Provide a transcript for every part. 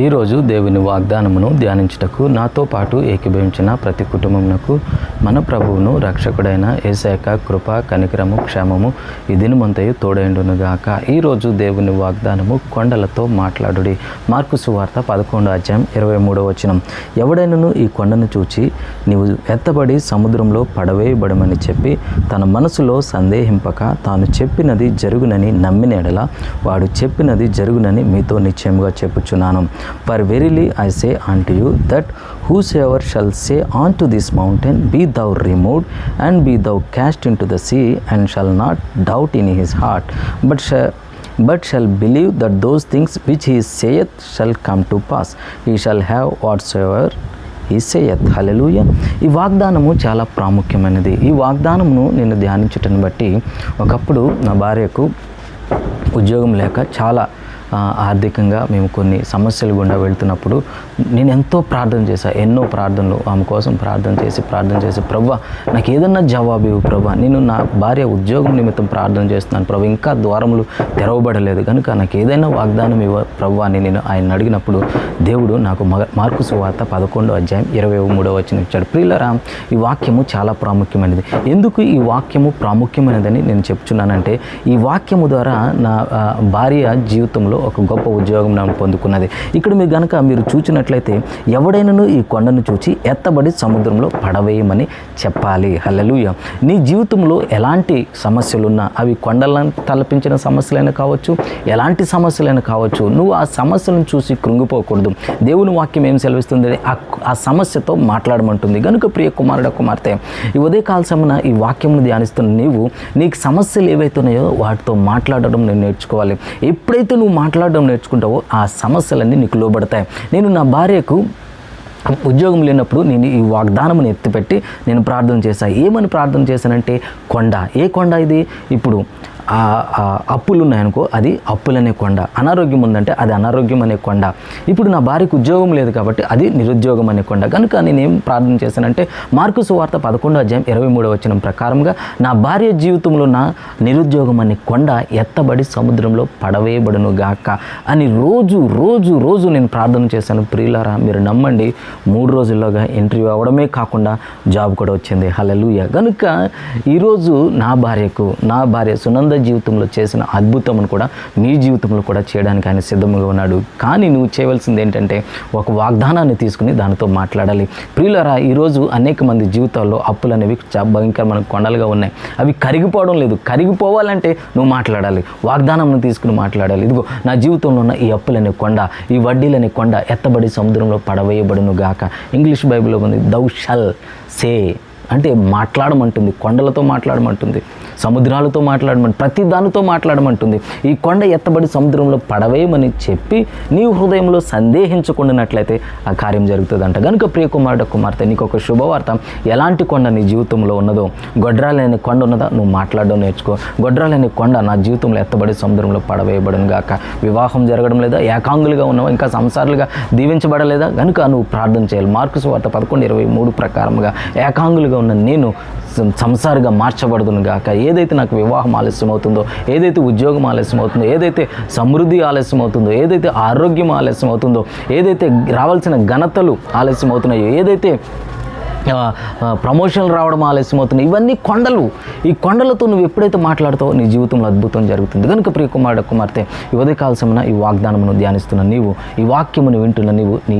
ఈరోజు దేవుని వాగ్దానమును ధ్యానించుటకు నాతో పాటు ఏకీభవించిన ప్రతి కుటుంబంకు మన ప్రభువును రక్షకుడైన ఏసాక కృప కనికరము క్షేమము ఈ తోడైండునుగాక. ఈరోజు దేవుని వాగ్దానము కొండలతో మాట్లాడుడి. మార్కు సువార్త పదకొండు అధ్యాయం ఇరవై మూడో వచనం. ఎవడైనను ఈ కొండను చూచి నీవు ఎత్తబడి సముద్రంలో పడవేయబడమని చెప్పి తన మనసులో సందేహింపక తాను చెప్పినది జరుగునని నమ్మినెడల వాడు చెప్పినది జరుగునని మీతో నిశ్చయముగా చెప్పుచున్నాను. For verily I say unto you that whosoever shall say unto this mountain be thou removed, and be thou cast into the the sea and not doubt doubt in his heart but but shall believe that those things which he saith shall come to pass He shall have whatsoever he saith hallelujah ఈ వాగ్దానము చాలా ప్రాముఖ్యమైనది. ఈ వాగ్దానమును నేను ధ్యానించటం బట్టి ఒకప్పుడు నా భార్యకు ఉద్యోగం లేక చాలా ఆర్థికంగా మేము కొన్ని సమస్యలు గుండా వెళ్తున్నప్పుడు నేను ఎంతో ప్రార్థన చేశాను ఎన్నో ప్రార్థనలు ఆమె కోసం ప్రార్థన చేసి ప్రార్థన చేసి ప్రభా నాకు ఏదన్నా జవాబు ఇవ్వు ప్రభా. నేను నా భార్య ఉద్యోగం నిమిత్తం ప్రార్థన చేస్తున్నాను ప్రభు. ఇంకా ద్వారములు తెరవబడలేదు. కనుక నాకు ఏదైనా వాగ్దానం ఇవ్వ ప్రవ్వ అని నేను ఆయన అడిగినప్పుడు దేవుడు నాకు మగ మార్కు సువార్త పదకొండో అధ్యాయం ఇరవై మూడో వచ్చిన ఇచ్చాడు. ప్రియులరామ్ ఈ వాక్యము చాలా ప్రాముఖ్యమైనది. ఎందుకు ఈ వాక్యము ప్రాముఖ్యమైనదని నేను చెప్తున్నానంటే ఈ వాక్యము ద్వారా నా భార్య జీవితంలో ఒక గొప్ప ఉద్యోగం నేను పొందుకున్నది. ఇక్కడ మీరు కనుక మీరు చూసినట్లయితే ఎవడైనాను ఈ కొండను చూచి ఎత్తబడి సముద్రంలో పడవేయమని చెప్పాలి. హల్లెలూయ. నీ జీవితంలో ఎలాంటి సమస్యలున్నా అవి కొండలను తలపించిన సమస్యలైనా కావచ్చు ఎలాంటి సమస్యలైనా కావచ్చు నువ్వు ఆ సమస్యలను చూసి కృంగిపోకూడదు. దేవుని వాక్యం ఏం సెలవిస్తుంది ఆ ఆ సమస్యతో మాట్లాడమంటుంది. కనుక ప్రియ కుమారుడ కుమార్తె ఈ ఉదయకాల సమన ఈ వాక్యమును ధ్యానిస్తున్న నీవు నీకు సమస్యలు ఏవైతున్నాయో వాటితో మాట్లాడడం నేను నేర్చుకోవాలి. ఎప్పుడైతే నువ్వు మాట్లాడడం నేర్చుకుంటావో ఆ సమస్యలన్నీ నీకు లోబడతాయి. నేను నా భార్యకు ఉద్యోగం లేనప్పుడు నేను ఈ వాగ్దానమును ఎత్తిపెట్టి నేను ప్రార్థన చేశాను ఏమని ప్రార్థన చేశానంటే కొండ. ఏ కొండ ఇది? ఇప్పుడు ఆ అప్పులు ఉన్నాయనుకో అది అప్పులనే కొండ. అనారోగ్యం ఉందంటే అది అనారోగ్యం అనే కొండ. ఇప్పుడు నా భార్యకు ఉద్యోగం లేదు కాబట్టి అది నిరుద్యోగం అనే కొండ. కనుక నేను ఏం ప్రార్థన చేశానంటే మార్కు సువార్త పదకొండో అధ్యాయం ఇరవై మూడో వచ్చిన ప్రకారంగా నా భార్య జీవితంలో నా నిరుద్యోగం అనే కొండ ఎత్తబడి సముద్రంలో పడవేయబడును గాక అని రోజు రోజు రోజు నేను ప్రార్థన చేశాను. ప్రియులారా మీరు నమ్మండి మూడు రోజుల్లోగా ఇంటర్వ్యూ అవ్వడమే కాకుండా జాబ్ కూడా వచ్చింది. హలలుయ కనుక ఈరోజు నా భార్యకు నా భార్య సునంద జీవితంలో చేసిన అద్భుతమును కూడా నీ జీవితంలో కూడా చేయడానికి ఆయన సిద్ధంగా ఉన్నాడు. కానీ నువ్వు చేయవలసింది ఏంటంటే ఒక వాగ్దానాన్ని తీసుకుని దానితో మాట్లాడాలి. ప్రియులరా ఈరోజు అనేక మంది జీవితాల్లో అప్పులు అనేవి భయంకర భయంకరమైన కొండలుగా ఉన్నాయి. అవి కరిగిపోవడం లేదు. కరిగిపోవాలంటే నువ్వు మాట్లాడాలి. వాగ్దానం తీసుకుని మాట్లాడాలి. ఇదిగో నా జీవితంలో ఉన్న ఈ అప్పులనే కొండ ఈ వడ్డీలనే కొండ ఎత్తబడి సముద్రంలో పడవేయబడును గాక. ఇంగ్లీష్ బైబిల్లో ఉంది దౌ షల్ సే అంటే మాట్లాడమంటుంది కొండలతో మాట్లాడమంటుంది. సముద్రాలతో మాట్లాడమని ప్రతి దానితో మాట్లాడమంటుంది. ఈ కొండ ఎత్తబడి సముద్రంలో పడవేయమని చెప్పి నీ హృదయంలో సందేహించకుండానట్లయితే ఆ కార్యం జరుగుతుందంట. కనుక ప్రియ కుమారుడు కుమార్తె నీకు ఒక శుభవార్త. ఎలాంటి కొండ నీ జీవితంలో ఉన్నదో గొడ్రాలనే కొండ ఉన్నదా నువ్వు మాట్లాడడం నేర్చుకో. గొడ్రాలనే కొండ నా జీవితంలో ఎత్తబడి సముద్రంలో పడవేయబడను గాక. వివాహం జరగడం లేదా ఏకాంగులుగా ఉన్నావు ఇంకా సంసారాలుగా దీవించబడలేదా? కనుక నువ్వు ప్రార్థన చేయాలి. మార్కు వార్త పదకొండు ఇరవై మూడు ప్రకారముగా ఏకాంగులుగా ఉన్న నేను సంసారిగా మార్చబడదును గాక. ఏదైతే నాకు వివాహం ఆలస్యం అవుతుందో ఏదైతే ఉద్యోగం ఆలస్యం అవుతుందో ఏదైతే సమృద్ధి ఆలస్యం అవుతుందో ఏదైతే ఆరోగ్యం ఆలస్యం అవుతుందో ఏదైతే రావాల్సిన ఘనతలు ఆలస్యం అవుతున్నాయో ఏదైతే ప్రమోషన్లు రావడం ఆలస్యం అవుతున్నాయి ఇవన్నీ కొండలు. ఈ కొండలతో నువ్వు ఎప్పుడైతే మాట్లాడతావో నీ జీవితంలో అద్భుతం జరుగుతుంది. కనుక ప్రియ కుమారుడు కుమార్తె ఈ ఉదయకాల ఈ వాగ్దానమును ధ్యానిస్తున్న నీవు ఈ వాక్యమును వింటున్న నీవు నీ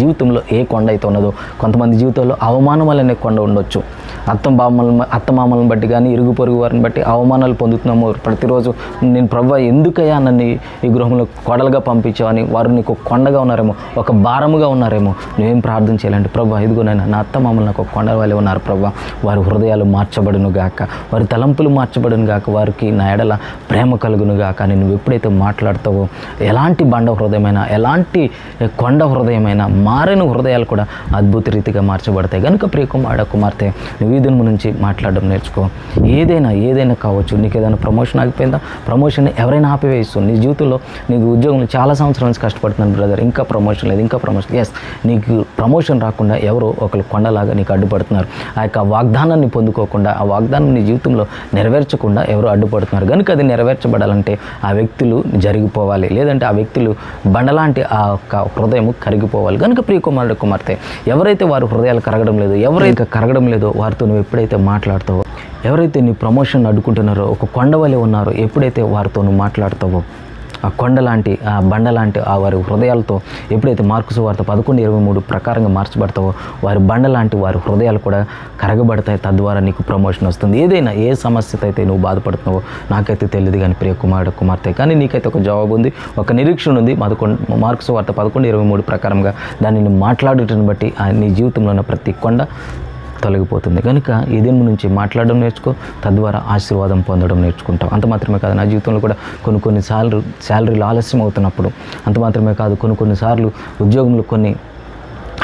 జీవితంలో ఏ కొండ అయితే ఉన్నదో కొంతమంది జీవితంలో అవమానం వల్లనే కొండ ఉండొచ్చు. అత్తం బామ్మలను అత్తమామలను బట్టి కానీ ఇరుగు పొరుగు వారిని బట్టి అవమానాలు పొందుతున్నాము. ప్రతిరోజు నేను ప్రభు ఎందుకయ్యా నన్ను ఈ- గృహంలో కొడలుగా పంపించావని వారు నీకు కొండగా ఉన్నారేమో ఒక భారముగా ఉన్నారేమో. నువ్వేం ప్రార్థన చేయాలంటే ప్రభా ఇదిగోనైనా నా అత్తమామలు నాకు ఒక కొండ వాళ్ళే ఉన్నారు ప్రభా వారి హృదయాలు మార్చబడును గాక. వారి తలంపులు మార్చబడును గాక. వారికి నా ఎడల ప్రేమ కలుగును గాక అని నువ్వు ఎప్పుడైతే మాట్లాడతావో ఎలాంటి బండ హృదయమైనా ఎలాంటి కొండ హృదయమైనా మారిన హృదయాలు కూడా అద్భుత రీతిగా మార్చబడతాయి. కనుక ప్రియ కుమారుడ కుమార్తె నువ్వు వీధుల నుంచి మాట్లాడడం నేర్చుకో. ఏదైనా ఏదైనా కావచ్చు నీకు ఏదైనా ప్రమోషన్ ఆగిపోయిందా ప్రమోషన్ ఎవరైనా ఆపివేయిస్తుంది నీ జీవితంలో నీకు ఉద్యోగంలో చాలా సంవత్సరాల నుంచి కష్టపడుతున్నాను బ్రదర్ ఇంకా ప్రమోషన్ లేదు ఇంకా ప్రమోషన్ ఎస్ నీకు ప్రమోషన్ రాకుండా ఎవరో ఒకరు కొండలాగా నీకు అడ్డుపడుతున్నారు. ఆ యొక్క వాగ్దానాన్ని పొందుకోకుండా ఆ వాగ్దానం నీ జీవితంలో నెరవేర్చకుండా ఎవరు అడ్డుపడుతున్నారు. కనుక అది నెరవేర్చబడాలంటే ఆ వ్యక్తులు జరిగిపోవాలి. లేదంటే ఆ వ్యక్తులు బండలాంటి ఆ యొక్క హృదయం కరిగిపోవాలి. కనుక ప్రియ కుమారుడు కుమార్తె ఎవరైతే వారి హృదయాలు కరగడం లేదు ఎవరైతే కరగడం లేదో వారితో నువ్వు ఎప్పుడైతే మాట్లాడతావో ఎవరైతే నీ ప్రమోషన్ అడ్డుకుంటున్నారో ఒక కొండవలే ఉన్నారో ఎప్పుడైతే వారితో నువ్వు మాట్లాడతావో ఆ కొండ లాంటి ఆ బండ లాంటి ఆ వారి హృదయాలతో ఎప్పుడైతే మార్కుసు వార్త పదకొండు ఇరవై మూడు ప్రకారంగా మార్చబడతావో వారి బండ లాంటి వారి హృదయాలు కూడా కరగబడతాయి తద్వారా నీకు ప్రమోషన్ వస్తుంది. ఏదైనా ఏ సమస్యతో అయితే నువ్వు బాధపడుతున్నావో నాకైతే తెలియదు కానీ ప్రియ కుమారుడు కుమార్తె కానీ నీకైతే ఒక జవాబు ఉంది ఒక నిరీక్షణ ఉంది. పదకొండు మార్కుసు వార్త పదకొండు ఇరవై మూడు ప్రకారంగా దానిని మాట్లాడటం బట్టి ఆ నీ జీవితంలో ఉన్న ప్రతి కొండ తొలగిపోతుంది. కనుక ఈ నుంచి మాట్లాడడం నేర్చుకో తద్వారా ఆశీర్వాదం పొందడం నేర్చుకుంటాం అంత మాత్రమే కాదు నా జీవితంలో కూడా కొన్ని కొన్ని సార్లు శాలరీలు ఆలస్యం అవుతున్నప్పుడు అంత మాత్రమే కాదు కొన్ని కొన్నిసార్లు ఉద్యోగంలో కొన్ని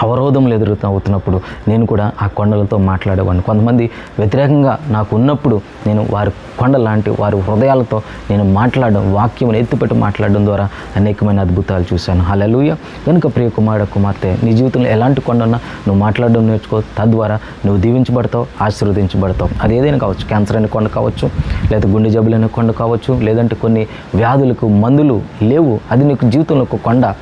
అవరోధములు ఎదురుతూ అవుతున్నప్పుడు నేను కూడా ఆ కొండలతో మాట్లాడేవాడిని. కొంతమంది వ్యతిరేకంగా నాకు ఉన్నప్పుడు నేను వారి కొండ లాంటి వారి హృదయాలతో నేను మాట్లాడడం వాక్యం ఎత్తిపెట్టి మాట్లాడడం ద్వారా అనేకమైన అద్భుతాలు చూశాను. హలలుయ కనుక ప్రియ కుమారుడు కుమార్తె నీ జీవితంలో ఎలాంటి కొండ ఉన్నా నువ్వు మాట్లాడడం నేర్చుకో. తద్వారా నువ్వు దీవించబడతావు ఆశీర్వదించబడతావు. అది ఏదైనా కావచ్చు క్యాన్సర్ అనే కొండ కావచ్చు లేదా గుండె జబ్బులు అనే కొండ కావచ్చు లేదంటే కొన్ని వ్యాధులకు మందులు లేవు. అది నీకు జీవితంలో ఒక కొండ.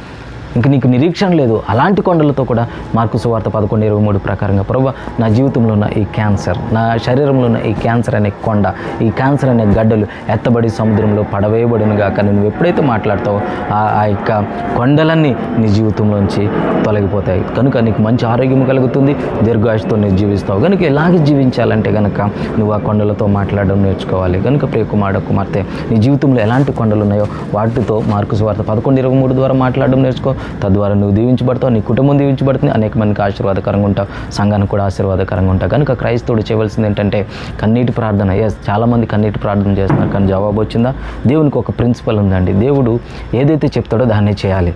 ఇంక నీకు నిరీక్షణ లేదు. అలాంటి కొండలతో కూడా మార్కు సువార్త పదకొండు ఇరవై మూడు ప్రకారంగా ప్రభు నా జీవితంలో ఉన్న ఈ క్యాన్సర్ నా శరీరంలో ఉన్న ఈ క్యాన్సర్ అనే కొండ ఈ క్యాన్సర్ అనే గడ్డలు ఎత్తబడి సముద్రంలో పడవేయబడిన గాక. నువ్వు ఎప్పుడైతే మాట్లాడతావో ఆ ఆ యొక్క కొండలన్నీ నీ జీవితంలోంచి తొలగిపోతాయి. కనుక నీకు మంచి ఆరోగ్యం కలుగుతుంది దీర్ఘాయుషతో నువ్వు జీవిస్తావు. కనుక ఎలాగ జీవించాలంటే కనుక నువ్వు ఆ కొండలతో మాట్లాడడం నేర్చుకోవాలి. కనుక ప్రియ కుమారుడు కుమార్తె నీ జీవితంలో ఎలాంటి కొండలు ఉన్నాయో వాటితో మార్కు సువార్త పదకొండు ఇరవై మూడు ద్వారా మాట్లాడడం నేర్చుకో. తద్వారా నువ్వు దీవించబడతావు నీ కుటుంబం దీవించబడుతుంది అనేక మందికి ఆశీర్వాదకరంగా ఉంటావు సంఘానికి కూడా ఆశీర్వాదకరంగా ఉంటావు. కనుక క్రైస్తవుడు చేయవలసింది ఏంటంటే కన్నీటి ప్రార్థన. ఎస్ చాలామంది కన్నీటి ప్రార్థన చేస్తున్నారు కానీ జవాబు వచ్చిందా? దేవునికి ఒక ప్రిన్సిపల్ ఉందండి. దేవుడు ఏదైతే చెప్తాడో దాన్నే చేయాలి.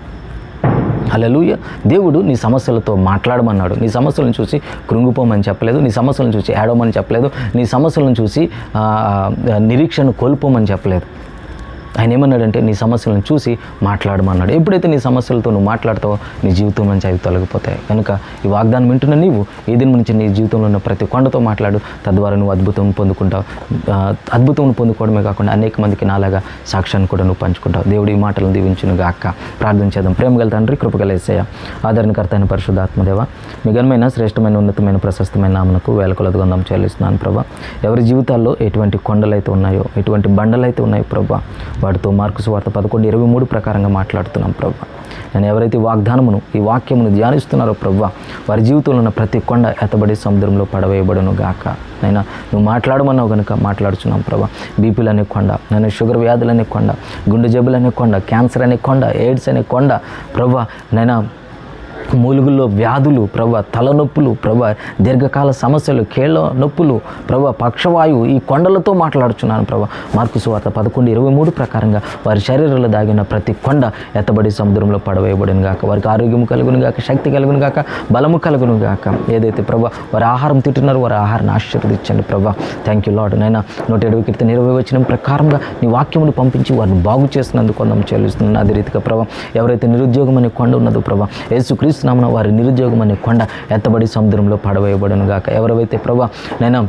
అలలుయ దేవుడు నీ సమస్యలతో మాట్లాడమన్నాడు. నీ సమస్యలను చూసి కృంగిపోమని చెప్పలేదు నీ సమస్యలను చూసి ఏడవమని చెప్పలేదు నీ సమస్యలను చూసి నిరీక్షను కోల్పోమని చెప్పలేదు. ఆయన ఏమన్నాడంటే నీ సమస్యలను చూసి మాట్లాడమన్నాడు. ఎప్పుడైతే నీ సమస్యలతో నువ్వు మాట్లాడతావో నీ జీవితం నుంచి అవి తొలగిపోతాయి. కనుక ఈ వాగ్దానం వింటున్న నీవు ఈ నుంచి నీ జీవితంలో ఉన్న ప్రతి కొండతో మాట్లాడు తద్వారా నువ్వు అద్భుతం పొందుకుంటావు. అద్భుతం పొందుకోవడమే కాకుండా అనేక మందికి నాలాగా సాక్ష్యాన్ని కూడా నువ్వు పంచుకుంటావు. దేవుడు ఈ మాటలను దీవించును గాక. ప్రార్థన చేద్దాం. ప్రేమగల తండ్రి కృపగల ఏసయ్య ఆదరణకర్త అయిన పరిశుద్ధాత్మదేవ మిగనమైన శ్రేష్టమైన ఉన్నతమైన ప్రశస్తమైన నామనకు వేల కొలది గంధం చెల్లిస్తున్నాను ప్రభా. ఎవరి జీవితాల్లో ఎటువంటి కొండలైతే ఉన్నాయో ఎటువంటి బండలైతే ఉన్నాయో ప్రభా వాటితో మార్కుసు వార్త పదకొండు ఇరవై మూడు ప్రకారంగా మాట్లాడుతున్నాం ప్రభు నేను ఎవరైతే వాగ్దానమును ఈ వాక్యమును ధ్యానిస్తున్నారో ప్రవ్వ వారి జీవితంలో ఉన్న ప్రతి కొండ ఎత్తబడి సముద్రంలో పడవేయబడును గాక. నైనా నువ్వు మాట్లాడమన్నావు కనుక మాట్లాడుచున్నాం ప్రభా బీపీలు అనే కొండ నేను షుగర్ వ్యాధులు అనే కొండ గుండె జబ్బులు అనే కొండ క్యాన్సర్ అనే కొండ ఎయిడ్స్ అనే కొండ ప్రభా నైనా మూలుగుల్లో వ్యాధులు ప్రభ తలనొప్పులు ప్రభ దీర్ఘకాల సమస్యలు కీళ్ళ నొప్పులు ప్రభ పక్షవాయువు ఈ కొండలతో మాట్లాడుచున్నాను ప్రభ. మార్కు సువార్త పదకొండు ఇరవై మూడు ప్రకారంగా వారి శరీరంలో దాగిన ప్రతి కొండ ఎత్తబడి సముద్రంలో పడవేయబడిన గాక వారికి ఆరోగ్యం కలుగును గాక శక్తి కలుగును గాక బలము కలుగును గాక ఏదైతే ప్రభ వారి ఆహారం తింటున్నారో వారి ఆహారాన్ని ఆశీర్వదించండి ప్రభా. థ్యాంక్ యూ లాడ్ నైనా నూట ఇరవై కీర్తన ఇరవై వచ్చిన ప్రకారంగా నీ వాక్యమును పంపించి వారిని బాగు చేసినందుకు కొందం చెల్లిస్తున్నాను. అదే రీతిగా ప్రభా ఎవరైతే నిరుద్యోగం అనే కొండ ఉన్నదో ప్రభా యేసుక్రీస్తు నామన వారి నిరుద్యోగం అనే కొండ ఎత్తబడి సముద్రంలో పడవేయబడును గాక. ఎవరైతే ప్రభా నైనా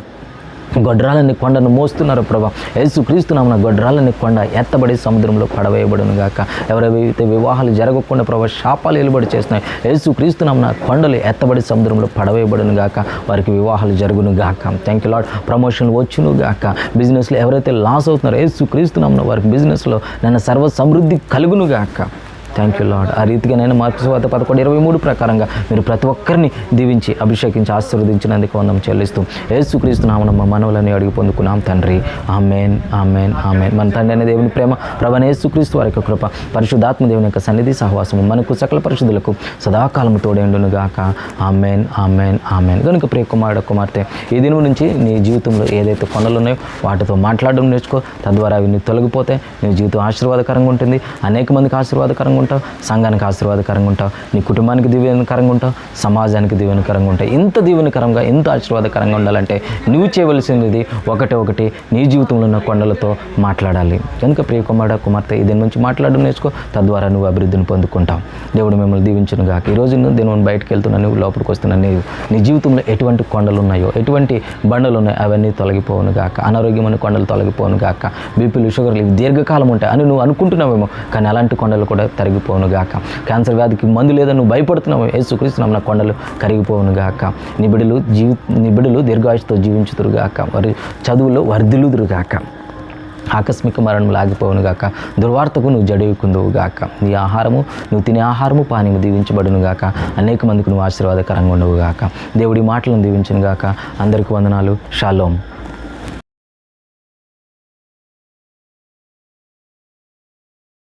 గొడ్రాలని కొండను మోస్తున్నారు ప్రభా యేసు క్రీస్తునామన గొడ్రాలని కొండ ఎత్తబడి సముద్రంలో పడవేయబడును గాక. ఎవరైతే వివాహాలు జరగకుండా ప్రభా శాపాలు వెలుబడి చేస్తున్నాయి యేసు క్రీస్తునామన కొండలు ఎత్తబడి సముద్రంలో పడవేయబడును గాక. వారికి వివాహాలు జరుగును గాక. థ్యాంక్ యూ లాడ్ ప్రమోషన్ వచ్చును గాక. బిజినెస్లో ఎవరైతే లాస్ అవుతున్నారో యేసు క్రీస్తునామన వారికి బిజినెస్లో నన్ను సర్వ సమృద్ధి కలుగును గాక. థ్యాంక్ యూ లాడ్ ఆ రీతిగా నేను మార్క్స్ వార్త పదకొండు ఇరవై మూడు ప్రకారంగా మీరు ప్రతి ఒక్కరిని దీవించి అభిషేకించి ఆశీర్వదించినందుకు వందం చెల్లిస్తూ యేసుక్రీస్తు నామన మా మనవులని అడిగి పొందుకున్నాం తండ్రి. Amen amen amen. మన తండ్రి అనే దేవుని ప్రేమ ప్రభాన యేసుక్రీస్తు వారి యొక్క కృప పరిశుద్ధాత్మ దేవుని యొక్క సన్నిధి సహవాసము మనకు సకల పరిశుద్ధులకు సదాకాలము తోడేండునుగాక ఆమెన్ ఆమెన్ ఆమెన్. కనుక ప్రియ కుమారుడు కుమార్తె ఈ దినం నుంచి నీ జీవితంలో ఏదైతే కొండలు ఉన్నాయో వాటితో మాట్లాడడం నేర్చుకో తద్వారా అవి తొలగిపోతే నీ జీవితం ఆశీర్వాదకరంగా ఉంటుంది అనేక మందికి ఆశీర్వాదకరంగా ఉంటావు సంఘానికి ఆశీర్వాదకరంగా ఉంటావు నీ కుటుంబానికి దీవెనకరంగా ఉంటావు సమాజానికి దీవెనకరంగా ఉంటావు. ఇంత దీవెనకరంగా ఎంత ఆశీర్వాదకరంగా ఉండాలంటే నువ్వు చేయవలసినది ఒకటి ఒకటి నీ జీవితంలో ఉన్న కొండలతో మాట్లాడాలి. కనుక ప్రియ కుమారుడ కుమార్తె దీని నుంచి మాట్లాడడం నేర్చుకో తద్వారా నువ్వు అభివృద్ధిని పొందుకుంటావు. దేవుడు మిమ్మల్ని దీవించును గాక. ఈ రోజు నువ్వు దీని బయటకు వెళ్తున్నా నువ్వు లోపలికి వస్తున్నా నీవు నీ జీవితంలో ఎటువంటి కొండలు ఉన్నాయో ఎటువంటి బండలు ఉన్నాయో అవన్నీ తొలగిపోవును గాక. అనారోగ్యమైన కొండలు తొలగిపోవును గాక. బీపీలు షుగర్లు ఇవి దీర్ఘకాలం ఉంటాయి అని నువ్వు అనుకుంటున్నావేమో కానీ అలాంటి కొండలు కూడా తరిగిపోవును కరిగిపోవునుగాక క్యాన్సర్ వ్యాధికి మందు లేదని నువ్వు భయపడుతున్నావు. యేసుక్రీస్తు నా కొండలు కరిగిపోవును గాక. జీవి నిబిడులు దీర్ఘాయుషతో జీవించుదురుగాక వారి చదువులో వర్ధిలుదురుగాక ఆకస్మిక మరణం లాగిపోవునుగాక దుర్వార్తకు నువ్వు జడియుకుందువు గాక. నీ ఆహారము నువ్వు తినే ఆహారము పానీయము దీవించబడునుగాక అనేక మందికి నువ్వు ఆశీర్వాదకరంగా ఉండవు గాక. దేవుడి మాటలను దీవించునుగాక గాక. అందరికి వందనాలు. షాలోం.